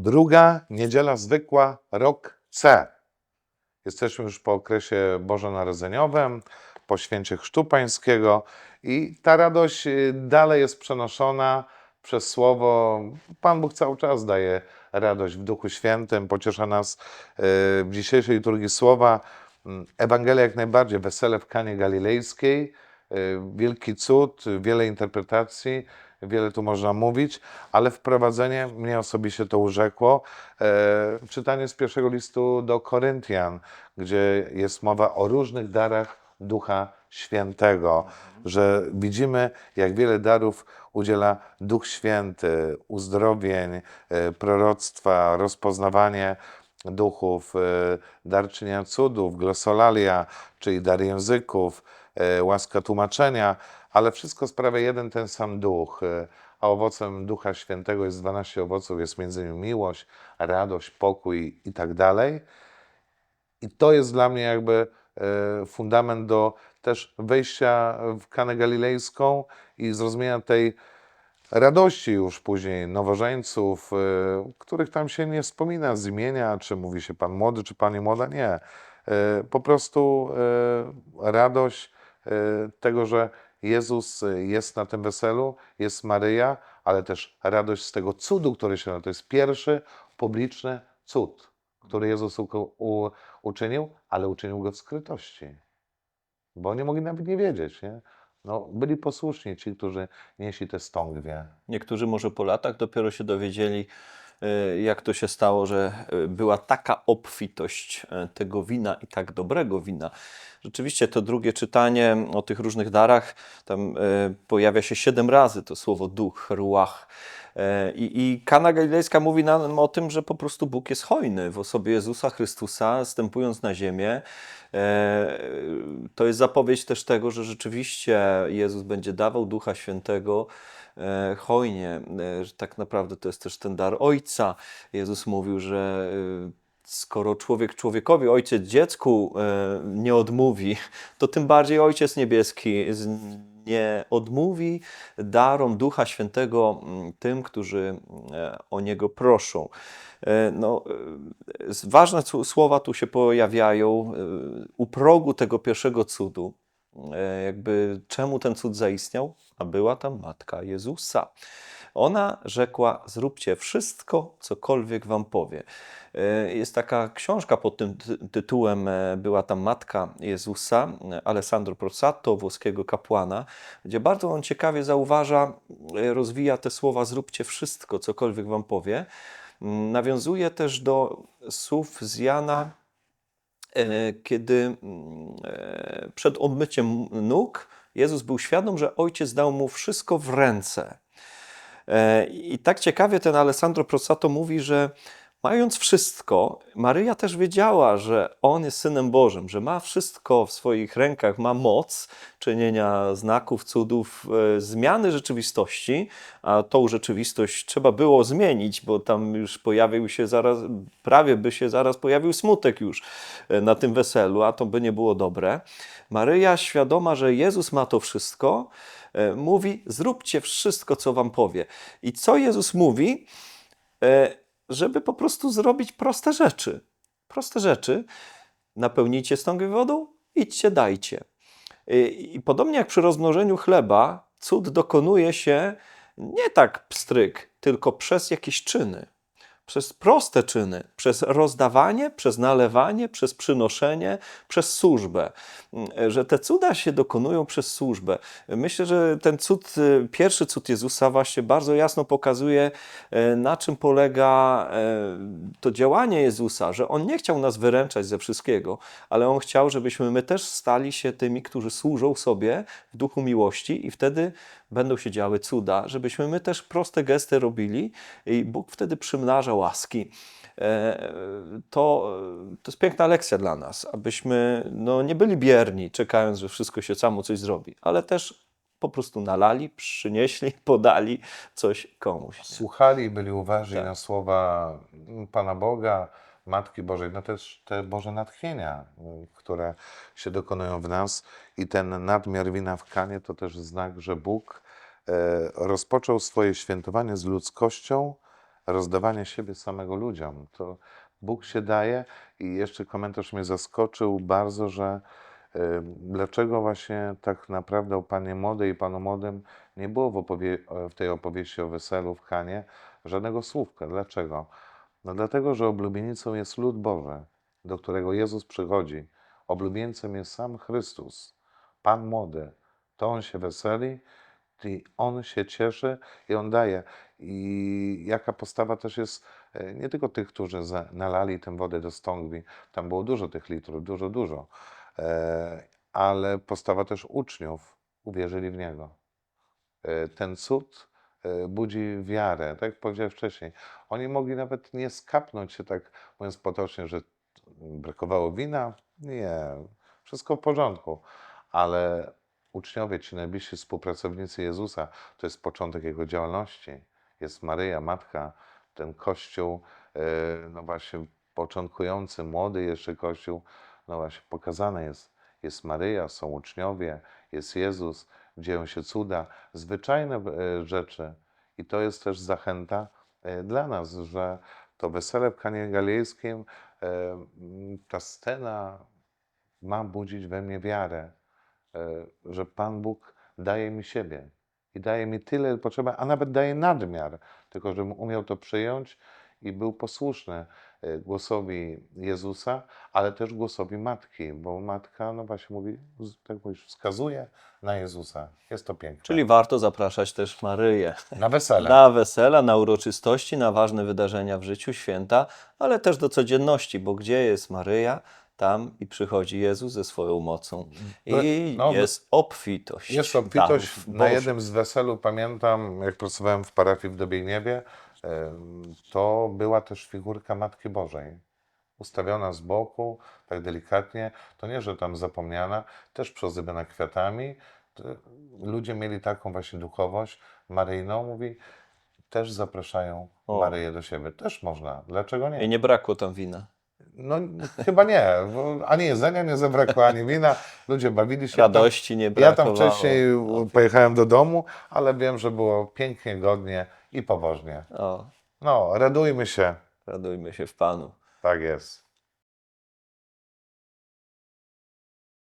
Druga niedziela zwykła, rok C. Jesteśmy już po okresie bożonarodzeniowym, po święcie Chrztu Pańskiego i ta radość y, dalej jest przenoszona przez Słowo. Pan Bóg cały czas daje radość w Duchu Świętym, pociesza nas y, w dzisiejszej liturgii Słowa. Mm, Ewangelia jak najbardziej, wesele w Kanie Galilejskiej, y, wielki cud, wiele interpretacji, wiele tu można mówić, ale wprowadzenie mnie osobiście to urzekło. E, czytanie z pierwszego listu do Koryntian, gdzie jest mowa o różnych darach Ducha Świętego, że widzimy, jak wiele darów udziela Duch Święty, uzdrowień, e, proroctwa, rozpoznawanie duchów, e, dar czynienia cudów, glosolalia, czyli dar języków, łaska tłumaczenia, ale wszystko sprawia jeden ten sam duch. e, A owocem Ducha Świętego jest 12 owoców, jest między innymi miłość, radość, pokój i tak dalej. I to jest dla mnie jakby e, fundament do też wejścia w Kanę Galilejską i zrozumienia tej radości już później nowożeńców, e, których tam się nie wspomina z imienia, czy mówi się pan młody, czy pani młoda, nie. E, Po prostu e, radość e, tego, że Jezus e, jest na tym weselu, jest Maryja, ale też radość z tego cudu, który się to jest pierwszy publiczny cud, który Jezus u, u, uczynił, ale uczynił go w skrytości. Bo oni mogli nawet nie wiedzieć, nie? No, byli posłuszni ci, którzy nieśli te stągwie. Niektórzy może po latach dopiero się dowiedzieli, jak to się stało, że e, była taka obfitość e, tego wina i tak dobrego wina. Rzeczywiście to drugie czytanie o tych różnych darach, tam e, pojawia się siedem razy to słowo duch, ruach. E, I, I Kana Galilejska mówi nam o tym, że po prostu Bóg jest hojny w osobie Jezusa Chrystusa, stępując na ziemię. E, To jest zapowiedź też tego, że rzeczywiście Jezus będzie dawał Ducha Świętego e, hojnie, tak naprawdę to jest też ten dar Ojca. Jezus mówił, że skoro człowiek człowiekowi, ojciec dziecku nie odmówi, to tym bardziej Ojciec Niebieski nie odmówi darom Ducha Świętego mm, tym, którzy e, o Niego proszą. E, No, e, ważne słowa tu się pojawiają u progu tego pierwszego cudu. Jakby czemu ten cud zaistniał? A była tam matka Jezusa. Ona rzekła: Zróbcie wszystko, cokolwiek wam powie. E, Jest taka książka pod tym ty- tytułem e, Była tam matka Jezusa, e, Alessandro Prosatto, włoskiego kapłana, gdzie bardzo on ciekawie zauważa, rozwija te słowa: Zróbcie wszystko, cokolwiek wam powie. Mm, Nawiązuje też do słów z Jana, kiedy mm, przed obmyciem nóg Jezus był świadom, że ojciec dał mu wszystko w ręce. E, I tak ciekawie ten Alessandro Prosato mówi, że mając wszystko, Maryja też wiedziała, że on jest synem Bożym, że ma wszystko w swoich rękach, ma moc czynienia znaków, cudów, e, zmiany rzeczywistości, a tą rzeczywistość trzeba było zmienić, bo tam już pojawił się zaraz, prawie by się zaraz pojawił smutek już e, na tym weselu, a to by nie było dobre. Maryja, świadoma, że Jezus ma to wszystko, mówi: Zróbcie wszystko, co wam powie. I co Jezus mówi? E, Żeby po prostu zrobić proste rzeczy. Proste rzeczy. Napełnijcie stągwie wodą, idźcie, dajcie. I i podobnie jak przy rozmnożeniu chleba, cud dokonuje się nie tak pstryk, tylko przez jakieś czyny. Przez proste czyny, przez rozdawanie, przez nalewanie, przez przynoszenie, przez służbę. Że te cuda się dokonują przez służbę. Myślę, że ten cud, y, pierwszy cud Jezusa właśnie bardzo jasno pokazuje, e, na czym polega e, to działanie Jezusa, że On nie chciał nas wyręczać ze wszystkiego, ale On chciał, żebyśmy my też stali się tymi, którzy służą sobie w duchu miłości i wtedy będą się działy cuda, żebyśmy my też proste gesty robili i Bóg wtedy przymnaża łaski. E, To, to jest piękna lekcja dla nas, abyśmy no, nie byli bierni, czekając, że wszystko się samo coś zrobi, ale też po prostu nalali, przynieśli, podali coś komuś. Słuchali, byli uważni Tak. na słowa Pana Boga, Matki Bożej, no też te Boże natchnienia, y, które się dokonują w nas i ten nadmiar wina w kanie to też znak, że Bóg e, rozpoczął swoje świętowanie z ludzkością rozdawanie siebie samego ludziom. To Bóg się daje i jeszcze komentarz mnie zaskoczył bardzo, że y, dlaczego właśnie tak naprawdę o Panie Młodej i Panu Młodym nie było w, opowie- w tej opowieści o weselu w Kanie żadnego słówka. Dlaczego? No dlatego, że oblubienicą jest lud Boży, do którego Jezus przychodzi. Oblubieńcem jest sam Chrystus, Pan Młody. To On się weseli i On się cieszy i On daje. I jaka postawa też jest e, nie tylko tych, którzy nalali tę wodę do stągwi, tam było dużo tych litrów, dużo, dużo, E, ale postawa też uczniów, uwierzyli w Niego. E, Ten cud budzi wiarę, tak jak powiedziałem wcześniej. Oni mogli nawet nie skapnąć się, tak mówiąc potocznie, że brakowało wina. Nie, wszystko w porządku. Ale uczniowie, ci najbliżsi współpracownicy Jezusa, to jest początek Jego działalności. Jest Maryja, Matka, ten Kościół, e, no właśnie początkujący, młody jeszcze Kościół, no właśnie pokazane jest, jest Maryja, są uczniowie, jest Jezus, dzieją się cuda, zwyczajne e, rzeczy. I to jest też zachęta e, dla nas, że to wesele w Kanie Galilejskim, ta scena ma budzić we mnie wiarę, że Pan Bóg daje mi siebie i daje mi tyle, ile potrzeba, a nawet daje nadmiar, tylko żebym umiał to przyjąć i był posłuszny e, głosowi Jezusa, ale też głosowi Matki, bo Matka, no właśnie mówi, tak mówisz, wskazuje na Jezusa. Jest to piękne. Czyli warto zapraszać też Maryję na wesele. na wesela, na uroczystości, na ważne wydarzenia w życiu, święta, ale też do codzienności, bo gdzie jest Maryja, tam i przychodzi Jezus ze swoją mocą. I No, jest obfitość. Jest obfitość. Na jednym z weselu pamiętam, jak pracowałem w parafii w Dobiejniewie, em, to była też figurka Matki Bożej. Ustawiona z boku, tak delikatnie. To nie, że tam zapomniana, też przyozdobiona kwiatami. Ludzie mieli taką właśnie duchowość maryjną, mówi, też zapraszają O. Maryję do siebie. Też można. Dlaczego nie? I nie brakło tam wina. No chyba nie. Ani jedzenia nie zabrakło, ani wina. Ludzie bawili się. Radości nie ja brakowało. tam wcześniej No, pojechałem do domu, ale wiem, że było pięknie, godnie i pobożnie. O, No, radujmy się. radujmy się w Panu. Tak jest.